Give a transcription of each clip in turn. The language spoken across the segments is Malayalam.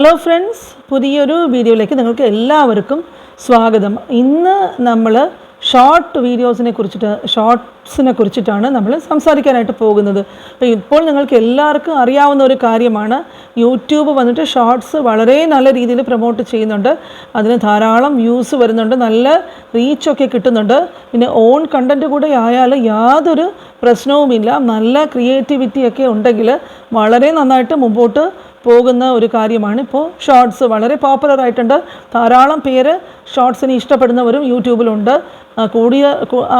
ഹലോ ഫ്രണ്ട്സ് പുതിയൊരു വീഡിയോയിലേക്ക് നിങ്ങൾക്ക് എല്ലാവർക്കും സ്വാഗതം. ഇന്ന് നമ്മൾ ഷോർട്ട് വീഡിയോസിനെ കുറിച്ചിട്ട് ഷോർട്സിനെ കുറിച്ചിട്ടാണ് നമ്മൾ സംസാരിക്കാനായിട്ട് പോകുന്നത്. അപ്പോൾ ഇപ്പോൾ നിങ്ങൾക്ക് എല്ലാവർക്കും അറിയാവുന്ന ഒരു കാര്യമാണ്. യൂട്യൂബ് വന്നിട്ട് ഷോർട്സ് വളരെ നല്ല രീതിയിൽ പ്രൊമോട്ട് ചെയ്യുന്നുണ്ട്. അതിന് ധാരാളം വ്യൂസ് വരുന്നുണ്ട്. നല്ല റീച്ചൊക്കെ കിട്ടുന്നുണ്ട്. പിന്നെ ഓൺ കണ്ടന്റ് കൂടെ ആയാൽ യാതൊരു പ്രശ്നവുമില്ല. നല്ല ക്രിയേറ്റിവിറ്റിയൊക്കെ ഉണ്ടെങ്കിൽ വളരെ നന്നായിട്ട് മുമ്പോട്ട് പോകുന്ന ഒരു കാര്യമാണ്. ഇപ്പോൾ ഷോർട്സ് വളരെ പോപ്പുലർ ആയിട്ടുണ്ട്. ധാരാളം പേര് ഷോർട്സിനെ ഇഷ്ടപ്പെടുന്നവരും യൂട്യൂബിലുണ്ട്. കൂടിയ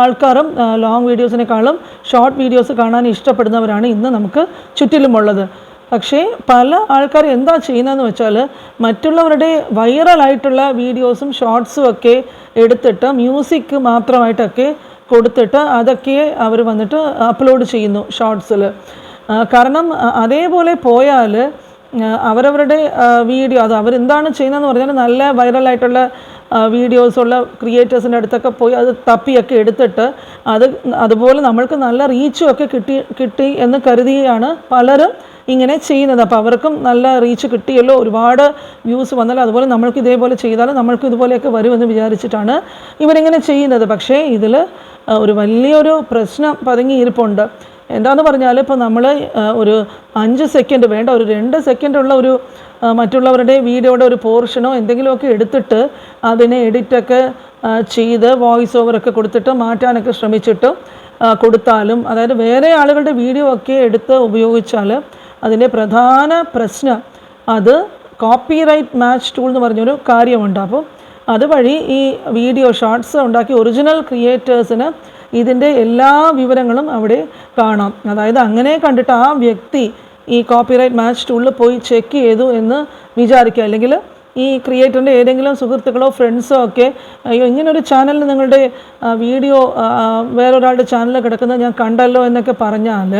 ആൾക്കാരും ലോങ് വീഡിയോസിനേക്കാളും ഷോർട്ട് വീഡിയോസ് കാണാൻ ഇഷ്ടപ്പെടുന്നവരാണ് ഇന്ന് നമുക്ക് ചുറ്റിലുമുള്ളത്. പക്ഷേ പല ആൾക്കാർ എന്താ ചെയ്യുന്നതെന്ന് വെച്ചാൽ മറ്റുള്ളവരുടെ വൈറലായിട്ടുള്ള വീഡിയോസും ഷോർട്സും ഒക്കെ എടുത്തിട്ട് മ്യൂസിക് മാത്രമായിട്ടൊക്കെ കൊടുത്തിട്ട് അതൊക്കെ അവർ വന്നിട്ട് അപ്ലോഡ് ചെയ്യുന്നു ഷോർട്സിൽ കാരണം അതേപോലെ പോയാൽ അവരവരുടെ വീഡിയോ അത് അവരെന്താണ് ചെയ്യുന്നതെന്ന് പറഞ്ഞാൽ നല്ല വൈറലായിട്ടുള്ള വീഡിയോസുള്ള ക്രിയേറ്റേഴ്സിന്റെ അടുത്തൊക്കെ പോയി അത് തപ്പിയൊക്കെ എടുത്തിട്ട് അത് അതുപോലെ നമ്മൾക്ക് നല്ല റീച്ചും ഒക്കെ കിട്ടി കിട്ടി എന്ന് കരുതിയാണ് പലരും ഇങ്ങനെ ചെയ്യുന്നത്. അപ്പോൾ അവർക്കും നല്ല റീച്ച് കിട്ടിയല്ലോ ഒരുപാട് വ്യൂസ് വന്നാലും അതുപോലെ നമ്മൾക്ക് ഇതേപോലെ ചെയ്താലും നമ്മൾക്ക് ഇതുപോലെയൊക്കെ വരുമെന്ന് വിചാരിച്ചിട്ടാണ് ഇവരിങ്ങനെ ചെയ്യുന്നത്. പക്ഷേ ഇതിൽ ഒരു വലിയൊരു പ്രശ്നം പതുങ്ങിയിരിപ്പുണ്ട്. എന്താന്ന് പറഞ്ഞാൽ ഇപ്പോൾ നമ്മൾ ഒരു അഞ്ച് സെക്കൻഡ് വേണ്ട ഒരു രണ്ട് സെക്കൻഡുള്ള ഒരു മറ്റുള്ളവരുടെ വീഡിയോയുടെ ഒരു പോർഷനോ എന്തെങ്കിലുമൊക്കെ എടുത്തിട്ട് അതിനെ എഡിറ്റൊക്കെ ചെയ്ത് വോയിസ് ഓവറൊക്കെ കൊടുത്തിട്ട് മാറ്റാനൊക്കെ ശ്രമിച്ചിട്ട് കൊടുത്താലും അതായത് വേറെ ആളുകളുടെ വീഡിയോ ഒക്കെ എടുത്ത് ഉപയോഗിച്ചാൽ അതിന്റെ പ്രധാന പ്രശ്നം അത് കോപ്പിറൈറ്റ് മാച്ച് ടൂൾ എന്ന് പറഞ്ഞൊരു കാര്യമുണ്ട്. അപ്പോൾ അതുവഴി ഈ വീഡിയോ ഷോർട്സ് ഉണ്ടാക്കി ഒറിജിനൽ ക്രിയേറ്റേഴ്സിന് ഇതിന്റെ എല്ലാ വിവരങ്ങളും അവിടെ കാണാം. അതായത് അങ്ങനെ കണ്ടിട്ട് ആ വ്യക്തി ഈ കോപ്പിറൈറ്റ് മാച്ച് ടൂളിൽ പോയി ചെക്ക് ചെയ്തു എന്ന് വിചാരിക്കുക. അല്ലെങ്കിൽ ഈ ക്രിയേറ്ററിന്റെ ഏതെങ്കിലും സുഹൃത്തുക്കളോ ഫ്രണ്ട്സോ ഒക്കെ അയ്യോ ഇങ്ങനൊരു ചാനലിൽ നിങ്ങളുടെ വീഡിയോ വേറൊരാളുടെ ചാനലിൽ കിടക്കുന്നത് ഞാൻ കണ്ടല്ലോ എന്നൊക്കെ പറഞ്ഞാൽ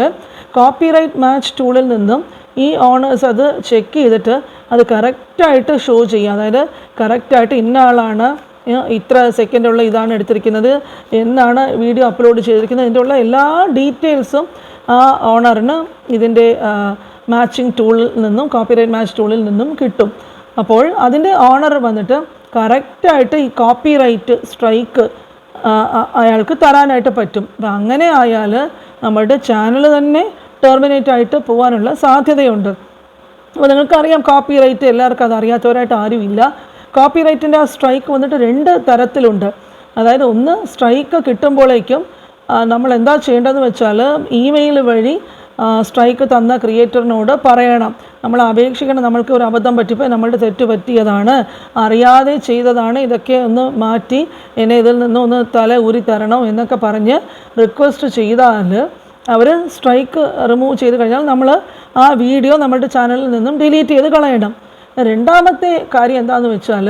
കോപ്പിറൈറ്റ് മാച്ച് ടൂളിൽ നിന്നും ഈ ഓണേഴ്സ് അത് ചെക്ക് ചെയ്തിട്ട് അത് കറക്റ്റായിട്ട് ഷോ ചെയ്യുക. അതായത് കറക്റ്റായിട്ട് ഇന്ന ആളാണ് ഇത്ര സെക്കൻഡുള്ള ഇതാണ് എടുത്തിരിക്കുന്നത്. എന്നാണ് വീഡിയോ അപ്ലോഡ് ചെയ്തിരിക്കുന്നത്. ഇതിന്റെ ഉള്ള എല്ലാ ഡീറ്റെയിൽസും ആ ഓണറിന് ഇതിന്റെ മാച്ചിങ് ടൂളിൽ നിന്നും കോപ്പിറൈറ്റ് മാച്ച് ടൂളിൽ നിന്നും കിട്ടും. അപ്പോൾ അതിന്റെ ഓണർ വന്നിട്ട് കറക്റ്റായിട്ട് ഈ കോപ്പിറൈറ്റ് സ്ട്രൈക്ക് അയാൾക്ക് തരാനായിട്ട് പറ്റും. അപ്പം അങ്ങനെ ആയാൽ നമ്മളുടെ ചാനൽ തന്നെ ടെർമിനേറ്റ് ആയിട്ട് പോകാനുള്ള സാധ്യതയുണ്ട്. അപ്പോൾ നിങ്ങൾക്കറിയാം കോപ്പി റൈറ്റ് എല്ലാവർക്കും അത് അറിയാത്തവരായിട്ട് ആരുമില്ല. കോപ്പി റൈറ്റിന്റെ ആ സ്ട്രൈക്ക് വന്നിട്ട് രണ്ട് തരത്തിലുണ്ട്. അതായത് ഒന്ന് സ്ട്രൈക്ക് കിട്ടുമ്പോഴേക്കും നമ്മൾ എന്താ ചെയ്യേണ്ടതെന്ന് വെച്ചാൽ ഇമെയിൽ വഴി സ്ട്രൈക്ക് തന്ന ക്രിയേറ്ററിനോട് പറയണം. നമ്മൾ അപേക്ഷിക്കണം നമ്മൾക്ക് ഒരു അബദ്ധം പറ്റിപ്പോയി നമ്മളുടെ തെറ്റ് പറ്റിയതാണ് അറിയാതെ ചെയ്തതാണ് ഇതൊക്കെ ഒന്ന് മാറ്റി എന്നെ ഇതിൽ നിന്ന് ഒന്ന് തല ഊരി തരണം എന്നൊക്കെ പറഞ്ഞ് റിക്വസ്റ്റ് ചെയ്താൽ അവർ സ്ട്രൈക്ക് റിമൂവ് ചെയ്ത് കഴിഞ്ഞാൽ നമ്മൾ ആ വീഡിയോ നമ്മുടെ ചാനലിൽ നിന്നും ഡിലീറ്റ് ചെയ്ത് കളയണം. രണ്ടാമത്തെ കാര്യം എന്താണെന്ന് വെച്ചാൽ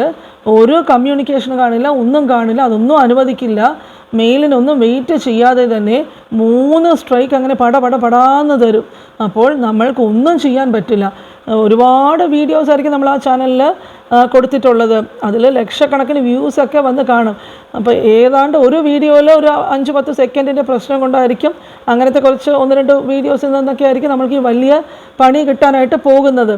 ഒരു കമ്മ്യൂണിക്കേഷൻ കാണില്ല ഒന്നും കാണില്ല അതൊന്നും അനുവദിക്കില്ല. മെയിലിനൊന്നും വെയിറ്റ് ചെയ്യാതെ തന്നെ മൂന്ന് സ്ട്രൈക്ക് അങ്ങനെ പട പട പടാന്ന് തരും. അപ്പോൾ നമ്മൾക്ക് ഒന്നും ചെയ്യാൻ പറ്റില്ല. ഒരുപാട് വീഡിയോസ് ആയിരിക്കും നമ്മൾ ആ ചാനലിൽ കൊടുത്തിട്ടുള്ളത്. അതിൽ ലക്ഷക്കണക്കിന് വ്യൂസ് ഒക്കെ വന്ന് കാണും. അപ്പോൾ ഏതാണ്ട് ഒരു വീഡിയോയിൽ ഒരു അഞ്ച് പത്ത് സെക്കൻഡിന്റെ പ്രശ്നം കൊണ്ടായിരിക്കും അങ്ങനത്തെ കുറച്ച് ഒന്ന് രണ്ട് വീഡിയോസിൽ നിന്നൊക്കെ ആയിരിക്കും നമ്മൾക്ക് ഈ വലിയ പണി കിട്ടാനായിട്ട് പോകുന്നത്.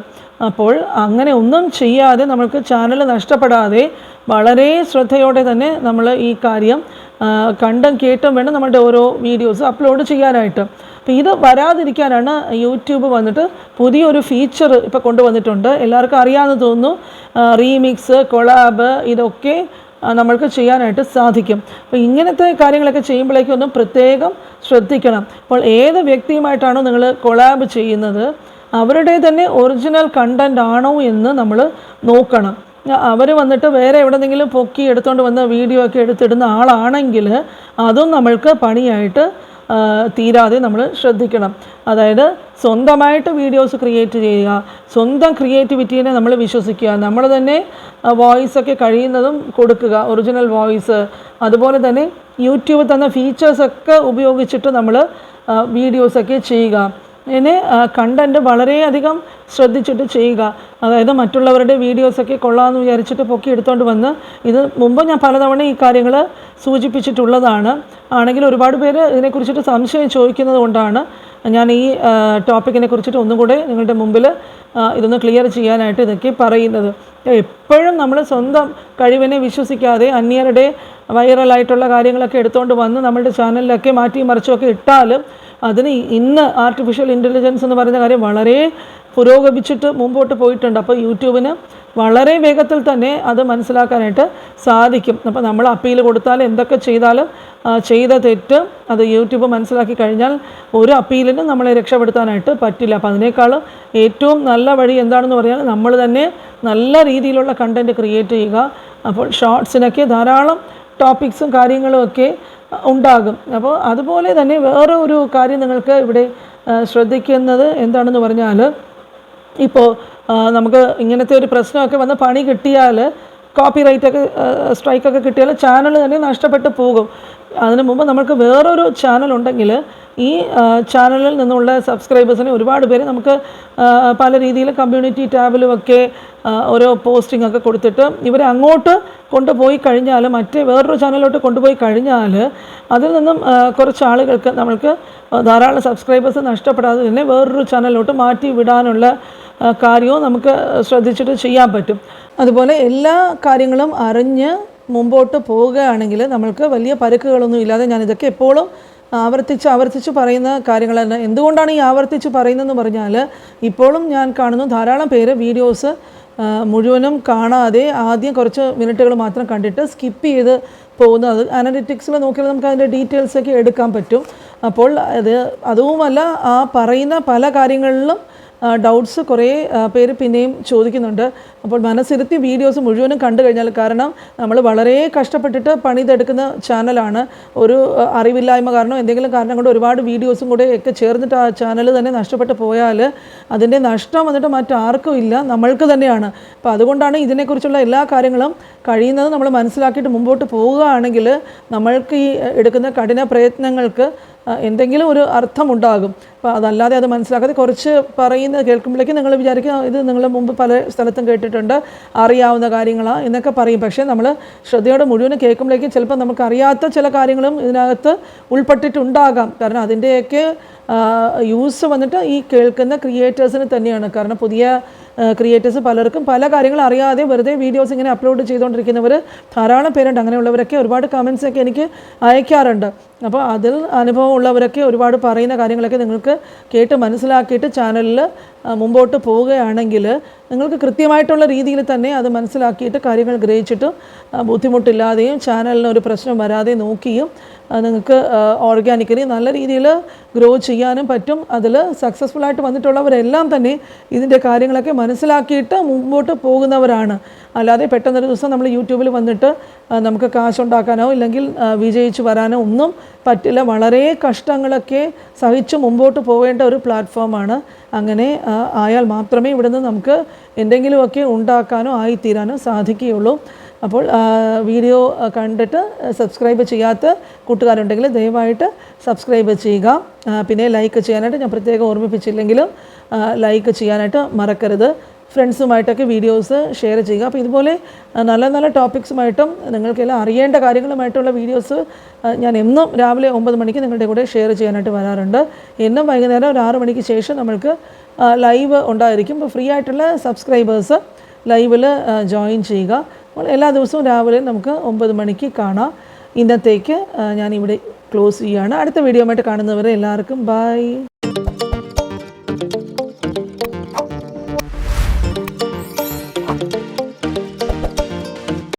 അപ്പോൾ അങ്ങനെ ഒന്നും ചെയ്യാതെ നമ്മൾക്ക് ചാനൽ നഷ്ടപ്പെടാതെ വളരെ ശ്രദ്ധയോടെ തന്നെ നമ്മൾ ഈ കാര്യം കണ്ടും കേട്ടും വേണം നമ്മളുടെ ഓരോ വീഡിയോസ് അപ്ലോഡ് ചെയ്യാനായിട്ട്. അപ്പോൾ ഇത് വരാതിരിക്കാനാണ് യൂട്യൂബ് വന്നിട്ട് പുതിയൊരു ഫീച്ചർ ഇപ്പോൾ കൊണ്ടുവന്നിട്ടുണ്ട്. എല്ലാവർക്കും അറിയാമെന്ന് തോന്നുന്നു റീമിക്സ് കൊളാബ് ഇതൊക്കെ നമ്മൾക്ക് ചെയ്യാനായിട്ട് സാധിക്കും. അപ്പോൾ ഇങ്ങനത്തെ കാര്യങ്ങളൊക്കെ ചെയ്യുമ്പോഴേക്കും പ്രത്യേകം ശ്രദ്ധിക്കണം. അപ്പോൾ ഏത് വ്യക്തിയുമായിട്ടാണോ നിങ്ങൾ കൊളാബ് ചെയ്യുന്നത് അവരുടെ തന്നെ ഒറിജിനൽ കണ്ടന്റ് ആണോ എന്ന് നമ്മൾ നോക്കണം. അവർ വന്നിട്ട് വേറെ എവിടെന്നെങ്കിലും പൊക്കി എടുത്തുകൊണ്ട് വന്ന വീഡിയോ ഒക്കെ എടുത്തിടുന്ന ആളാണെങ്കിൽ അതും നമ്മൾക്ക് പണിയായിട്ട് തീരാതെ നമ്മൾ ശ്രദ്ധിക്കണം. അതായത് സ്വന്തമായിട്ട് വീഡിയോസ് ക്രിയേറ്റ് ചെയ്യുക സ്വന്തം ക്രിയേറ്റിവിറ്റീനെ നമ്മൾ വിശ്വസിക്കുക നമ്മൾ തന്നെ വോയിസ് ഒക്കെ കഴിയുന്നതും കൊടുക്കുക ഒറിജിനൽ വോയിസ് അതുപോലെ തന്നെ യൂട്യൂബ് തന്ന ഫീച്ചേഴ്സൊക്കെ ഉപയോഗിച്ചിട്ട് നമ്മൾ വീഡിയോസൊക്കെ ചെയ്യുക. ഇനി കണ്ടന്റ് വളരെയധികം ശ്രദ്ധിച്ചിട്ട് ചെയ്യുക. അതായത് മറ്റുള്ളവരുടെ വീഡിയോസൊക്കെ കൊള്ളാമെന്ന് വിചാരിച്ചിട്ട് പൊക്കി എടുത്തുകൊണ്ട് വന്ന് ഇത് മുമ്പ് ഞാൻ പലതവണ ഈ കാര്യങ്ങൾ സൂചിപ്പിച്ചിട്ടുള്ളതാണ്. ആണെങ്കിൽ ഒരുപാട് പേര് ഇതിനെക്കുറിച്ചിട്ട് സംശയം ചോദിക്കുന്നത് കൊണ്ടാണ് ഞാൻ ഈ ടോപ്പിക്കിനെ കുറിച്ചിട്ട് ഒന്നും കൂടെ നിങ്ങളുടെ മുമ്പിൽ ഇതൊന്ന് ക്ലിയർ ചെയ്യാനായിട്ട് ഇതൊക്കെ പറയുന്നത്. എപ്പോഴും നമ്മൾ സ്വന്തം കഴിവിനെ വിശ്വസിക്കാതെ അന്യരുടെ വൈറലായിട്ടുള്ള കാര്യങ്ങളൊക്കെ എടുത്തുകൊണ്ട് വന്ന് നമ്മളുടെ ചാനലിലൊക്കെ മാറ്റി മറിച്ചൊക്കെ ഇട്ടാലും അതിന് ഇന്ന് ആർട്ടിഫിഷ്യൽ ഇന്റലിജൻസ് എന്ന് പറയുന്ന കാര്യം വളരെ പുരോഗമിച്ചിട്ട് മുമ്പോട്ട് പോയിട്ടുണ്ട്. അപ്പോൾ യൂട്യൂബിന് വളരെ വേഗത്തിൽ തന്നെ അത് മനസ്സിലാക്കാനായിട്ട് സാധിക്കും. അപ്പോൾ നമ്മൾ അപ്പീൽ കൊടുത്താൽ എന്തൊക്കെ ചെയ്താലും ചെയ്ത തെറ്റ് അത് യൂട്യൂബ് മനസ്സിലാക്കി കഴിഞ്ഞാൽ ഒരു അപ്പീലിനും നമ്മളെ രക്ഷപ്പെടുത്താനായിട്ട് പറ്റില്ല. അപ്പോൾ അതിനേക്കാൾ ഏറ്റവും നല്ല വഴി എന്താണെന്ന് പറഞ്ഞാൽ നമ്മൾ തന്നെ നല്ല രീതിയിലുള്ള കണ്ടന്റ് ക്രിയേറ്റ് ചെയ്യുക. അപ്പോൾ ഷോർട്സിനൊക്കെ ധാരാളം ടോപ്പിക്സും കാര്യങ്ങളും ഒക്കെ ഉണ്ടാകും. അപ്പോൾ അതുപോലെ തന്നെ വേറെ ഒരു കാര്യം നിങ്ങൾക്ക് ഇവിടെ ശ്രദ്ധിക്കുന്നത് എന്താണെന്ന് പറഞ്ഞാൽ ഇപ്പോൾ നമുക്ക് ഇങ്ങനത്തെ ഒരു പ്രശ്നമൊക്കെ വന്ന് പണി കിട്ടിയാൽ കോപ്പി റൈറ്റൊക്കെ സ്ട്രൈക്കൊക്കെ കിട്ടിയാൽ ചാനൽ തന്നെ നഷ്ടപ്പെട്ടു പോകും. അതിനു മുമ്പ് നമുക്ക് വേറൊരു ചാനൽ ഉണ്ടെങ്കിൽ ഈ ചാനലിൽ നിന്നുള്ള സബ്സ്ക്രൈബേഴ്സിനെ ഒരുപാട് പേര് നമുക്ക് പല രീതിയിൽ കമ്മ്യൂണിറ്റി ടാബിലുമൊക്കെ ഓരോ പോസ്റ്റിംഗ് ഒക്കെ കൊടുത്തിട്ട് ഇവരെ അങ്ങോട്ട് കൊണ്ടുപോയി കഴിഞ്ഞാൽ മറ്റേ വേറൊരു ചാനലിലോട്ട് കൊണ്ടുപോയി കഴിഞ്ഞാൽ അതിൽ നിന്നും കുറച്ച് ആളുകൾക്ക് നമ്മൾക്ക് ധാരാളം സബ്സ്ക്രൈബേഴ്സ് നഷ്ടപ്പെടാതെ തന്നെ വേറൊരു ചാനലിലോട്ട് മാറ്റി വിടാനുള്ള കാര്യവും നമുക്ക് ശ്രദ്ധിച്ചിട്ട് ചെയ്യാൻ പറ്റും. അതുപോലെ എല്ലാ കാര്യങ്ങളും അറിഞ്ഞ് മുമ്പോട്ട് പോവുകയാണെങ്കിൽ നമ്മൾക്ക് വലിയ പരുക്കുകളൊന്നും ഇല്ലാതെ ഞാനിതൊക്കെ എപ്പോഴും ആവർത്തിച്ച് ആവർത്തിച്ച് പറയുന്ന കാര്യങ്ങൾ തന്നെ എന്തുകൊണ്ടാണ് ഈ ആവർത്തിച്ച് പറയുന്നതെന്ന് പറഞ്ഞാൽ ഇപ്പോഴും ഞാൻ കാണുന്നു ധാരാളം പേര് വീഡിയോസ് മുഴുവനും കാണാതെ ആദ്യം കുറച്ച് മിനിറ്റുകൾ മാത്രം കണ്ടിട്ട് സ്കിപ്പ് ചെയ്ത് പോകുന്നത്. അത് അനലിറ്റിക്സിൽ നോക്കിയാൽ നമുക്ക് അതിന്റെ ഡീറ്റെയിൽസൊക്കെ എടുക്കാൻ പറ്റും. അപ്പോൾ അത് അതുമല്ല ആ പറയുന്ന പല കാര്യങ്ങളിലും ഡൗട്ട്സ് കുറേ പേര് പിന്നെയും ചോദിക്കുന്നുണ്ട്. അപ്പോൾ മനസ്സിരുത്തി വീഡിയോസ് മുഴുവനും കണ്ടു കഴിഞ്ഞാൽ കാരണം നമ്മൾ വളരെ കഷ്ടപ്പെട്ടിട്ട് പണിതെടുക്കുന്ന ചാനലാണ് ഒരു അറിവില്ലായ്മ കാരണം എന്തെങ്കിലും കാരണം കൊണ്ട് ഒരുപാട് വീഡിയോസും കൂടെ ഒക്കെ ചേർന്നിട്ട് ആ ചാനൽ തന്നെ നഷ്ടപ്പെട്ടു പോയാൽ അതിന്റെ നഷ്ടം വന്നിട്ട് മറ്റാർക്കും ഇല്ല നമ്മൾക്ക് തന്നെയാണ്. അപ്പോൾ അതുകൊണ്ടാണ് ഇതിനെക്കുറിച്ചുള്ള എല്ലാ കാര്യങ്ങളും കഴിയുന്നത് നമ്മൾ മനസ്സിലാക്കിയിട്ട് മുമ്പോട്ട് പോവുകയാണെങ്കിൽ നമ്മൾക്ക് ഈ എടുക്കുന്ന കഠിന പ്രയത്നങ്ങൾക്ക് എന്തെങ്കിലും ഒരു അർത്ഥമുണ്ടാകും. അപ്പോൾ അതല്ലാതെ അത് മനസ്സിലാക്കാതെ കുറച്ച് പറയുന്നത് കേൾക്കുമ്പോഴേക്കും നിങ്ങൾ വിചാരിക്കുക ഇത് നിങ്ങൾ മുമ്പ് പല സ്ഥലത്തും കേട്ടിട്ടുണ്ട് അറിയാവുന്ന കാര്യങ്ങളാണ് എന്നൊക്കെ പറയും. പക്ഷേ നമ്മൾ ശ്രദ്ധയോടെ മുഴുവനും കേൾക്കുമ്പോഴേക്കും ചിലപ്പോൾ നമുക്ക് അറിയാത്ത ചില കാര്യങ്ങളും ഇതിനകത്ത് ഉൾപ്പെട്ടിട്ടുണ്ടാകാം. കാരണം അതിന്റെയൊക്കെ യൂസ് വന്നിട്ട് ഈ കേൾക്കുന്ന ക്രിയേറ്റേഴ്സിന് തന്നെയാണ്. കാരണം പുതിയ ക്രിയേറ്റേഴ്സ് പലർക്കും പല കാര്യങ്ങൾ അറിയാതെ വെറുതെ വീഡിയോസ് ഇങ്ങനെ അപ്ലോഡ് ചെയ്തുകൊണ്ടിരിക്കുന്നവർ ധാരാളം പേരുണ്ട്. അങ്ങനെയുള്ളവരൊക്കെ ഒരുപാട് കമൻസൊക്കെ എനിക്ക് അയക്കാറുണ്ട്. അപ്പോൾ അതിൽ അനുഭവം ഉള്ളവരൊക്കെ ഒരുപാട് പറയുന്ന കാര്യങ്ങളൊക്കെ നിങ്ങൾക്ക് കേട്ട് മനസ്സിലാക്കിയിട്ട് ചാനലിൽ മുമ്പോട്ട് പോവുകയാണെങ്കിൽ നിങ്ങൾക്ക് കൃത്യമായിട്ടുള്ള രീതിയിൽ തന്നെ അത് മനസ്സിലാക്കിയിട്ട് കാര്യങ്ങൾ ഗ്രഹിച്ചിട്ടും ബുദ്ധിമുട്ടില്ലാതെയും ചാനലിന് ഒരു പ്രശ്നം വരാതെ നോക്കിയും നിങ്ങൾക്ക് ഓർഗാനിക്കലി നല്ല രീതിയിൽ ഗ്രോ ചെയ്യാനും പറ്റും. അതിൽ സക്സസ്ഫുൾ ആയിട്ട് വന്നിട്ടുള്ളവരെല്ലാം തന്നെ ഇതിന്റെ കാര്യങ്ങളൊക്കെ മനസ്സിലാക്കിയിട്ട് മുമ്പോട്ട് പോകുന്നവരാണ്. അല്ലാതെ പെട്ടെന്നൊരു ദിവസം നമ്മൾ യൂട്യൂബിൽ വന്നിട്ട് നമുക്ക് കാശുണ്ടാക്കാനോ ഇല്ലെങ്കിൽ വിജയിച്ച് വരാനോ ഒന്നും പറ്റില്ല. വളരെ കഷ്ടങ്ങളൊക്കെ സഹിച്ച് മുമ്പോട്ട് പോവേണ്ട ഒരു പ്ലാറ്റ്ഫോമാണ്. അങ്ങനെ ആയാൽ മാത്രമേ ഇവിടുന്ന് നമുക്ക് എന്തെങ്കിലുമൊക്കെ ഉണ്ടാക്കാനോ ആയിത്തീരാനോ സാധിക്കുകയുള്ളൂ. അപ്പോൾ വീഡിയോ കണ്ടിട്ട് സബ്സ്ക്രൈബ് ചെയ്യാത്ത കൂട്ടുകാരുണ്ടെങ്കിൽ ദയവായിട്ട് സബ്സ്ക്രൈബ് ചെയ്യുക. പിന്നെ ലൈക്ക് ചെയ്യാനായിട്ട് ഞാൻ പ്രത്യേകം ഓർമ്മിപ്പിച്ചില്ലെങ്കിലും ലൈക്ക് ചെയ്യാനായിട്ട് മറക്കരുത്. ഫ്രണ്ട്സുമായിട്ടൊക്കെ വീഡിയോസ് ഷെയർ ചെയ്യുക. അപ്പോൾ ഇതുപോലെ നല്ല നല്ല ടോപ്പിക്സുമായിട്ടും നിങ്ങൾക്കെല്ലാം അറിയേണ്ട കാര്യങ്ങളുമായിട്ടുള്ള വീഡിയോസ് ഞാൻ എന്നും രാവിലെ ഒമ്പത് മണിക്ക് നിങ്ങളുടെ കൂടെ ഷെയർ ചെയ്യാനായിട്ട് വരാറുണ്ട്. എന്നും വൈകുന്നേരം ഒരു ആറ് മണിക്ക് ശേഷം നമ്മൾക്ക് ലൈവ് ഉണ്ടായിരിക്കും. അപ്പോൾ ഫ്രീ ആയിട്ടുള്ള സബ്സ്ക്രൈബേഴ്സ് ലൈവിൽ ജോയിൻ ചെയ്യുക. അപ്പോൾ എല്ലാ ദിവസവും രാവിലെ നമുക്ക് ഒമ്പത് മണിക്ക് കാണാം. ഇന്നത്തേക്ക് ഞാനിവിടെ ക്ലോസ് ചെയ്യുകയാണ്. അടുത്ത വീഡിയോ ആയിട്ട് കാണുന്നവരെ എല്ലാവർക്കും ബൈ